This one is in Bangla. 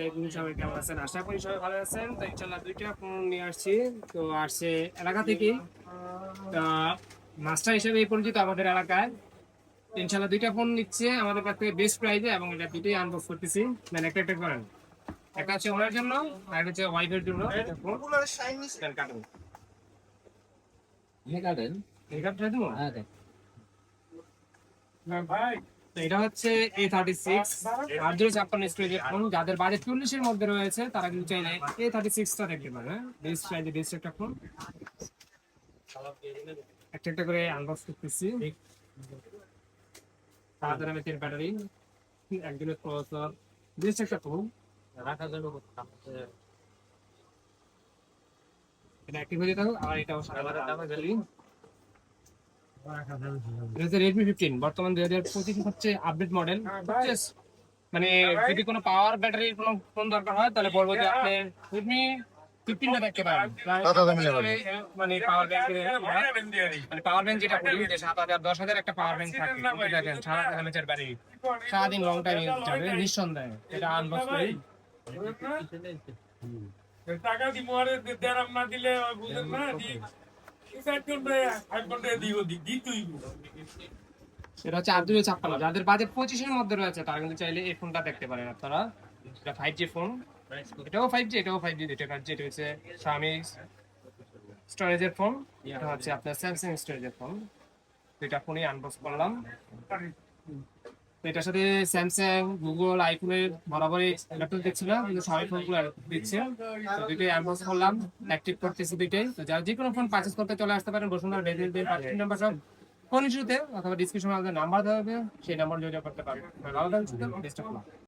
এগুলো সবাই কেমন আছেন? আশা করি সবাই ভালো আছেন। তো ইনশাল্লাহ দুইটা ফোন নিয়ে আসছি। তো আসছে এলাকা থেকে মাস্টার হিসেবে পরিচিত আমাদের এলাকায়। ইনশাল্লাহ দুইটা ফোন নিচ্ছে আমাদের কাছ থেকে বেস্ট প্রাইজে এবং এটা দুটোই আনবক্স করতেছি। মানে একটা একটা করেন একটা হচ্ছে ওনার জন্য আর একটা হচ্ছে ওয়াইফের জন্য। ফোন দেন কাটুন গার্ডেন হ্যাঁ তো এটা হচ্ছে এ থার্টি সিক্স আট জিরো ছাপ্পান্ন স্টোরেজের ফোন যাদের বাজেট চল্লিশের মধ্যে রয়েছে তারা কিন্তু চাইলে এ থার্টি সিক্সটা দেখতে পারে হ্যাঁ? বেস্ট প্রাইজে বেস্ট একটা ফোন একটা একটা করে আনবক্স করতেছি। তাদের আমি তিন ব্যাটারি একদিনের প্রসেসর বেস্ট একটা ফোন রাখার জন্য এটা অ্যাক্টিভ হয়ে যেতে আর এটাও সারা রেডমি ফিফটিন বর্তমান দুই হাজার পঁচিশ হচ্ছে আপডেট মডেল মানে যদি কোনো পাওয়ার ব্যাটারির কোনো ফোন দরকার হয় তাহলে বলব যে আপনি রেডমি ফিফটিনটা দেখতে পারেন। মানে পাওয়ার ব্যাংক মানে পাওয়ার ব্যাংক যেটা বলি যে সাত হাজার দশ হাজার একটা পাওয়ার ব্যাংক থাকে। দেখেন সারা এমএচের ব্যাটারি সারাদিন লং টাইম ইউজ যাবে নিঃসন্দেহে। এটা আনবক্স করি টাকা দিব আরে দেরাম না দিলে বুঝেন না এটা হচ্ছে আট দুই ছাপ্পান্ন। যাদের বাজেট পঁচিশের মধ্যে রয়েছে, তারা কিন্তু চাইলে এই ফোনটা দেখতে পারেন আপনারা। এটা ফাইভ জি ফোন এটাও ফাইভ জি এটাও ফাইভ জি দুটো কাজ যেটা হচ্ছে স্বামী স্টোরেজের ফোন এটা হচ্ছে আপনার স্যামসাং স্টোরেজের ফোন দুইটা ফোনই আনবক্স করলাম। তো এটার সাথে স্যামসাং গুগল আইফোনের বরাবরই ল্যাপটপ দেখছিল কিন্তু সবাই ফোনগুলো দিচ্ছে। তো দুইটাই অ্যাডভান্স করলাম অ্যাক্টিভ করতেছি দুইটাই। তো যারা যে কোনো ফোন পারচেস করতে চলে আসতে পারেন বসুন্ধরা দিয়ে পাঠিয়ে নাম্বার সব ফোন ইস্যুতে অথবা ডিসক্রিপশনে আমাদের নাম্বার দেওয়া হবে সেই নাম্বার যোগাযোগ করতে পারবেন। ভালো থাকবেন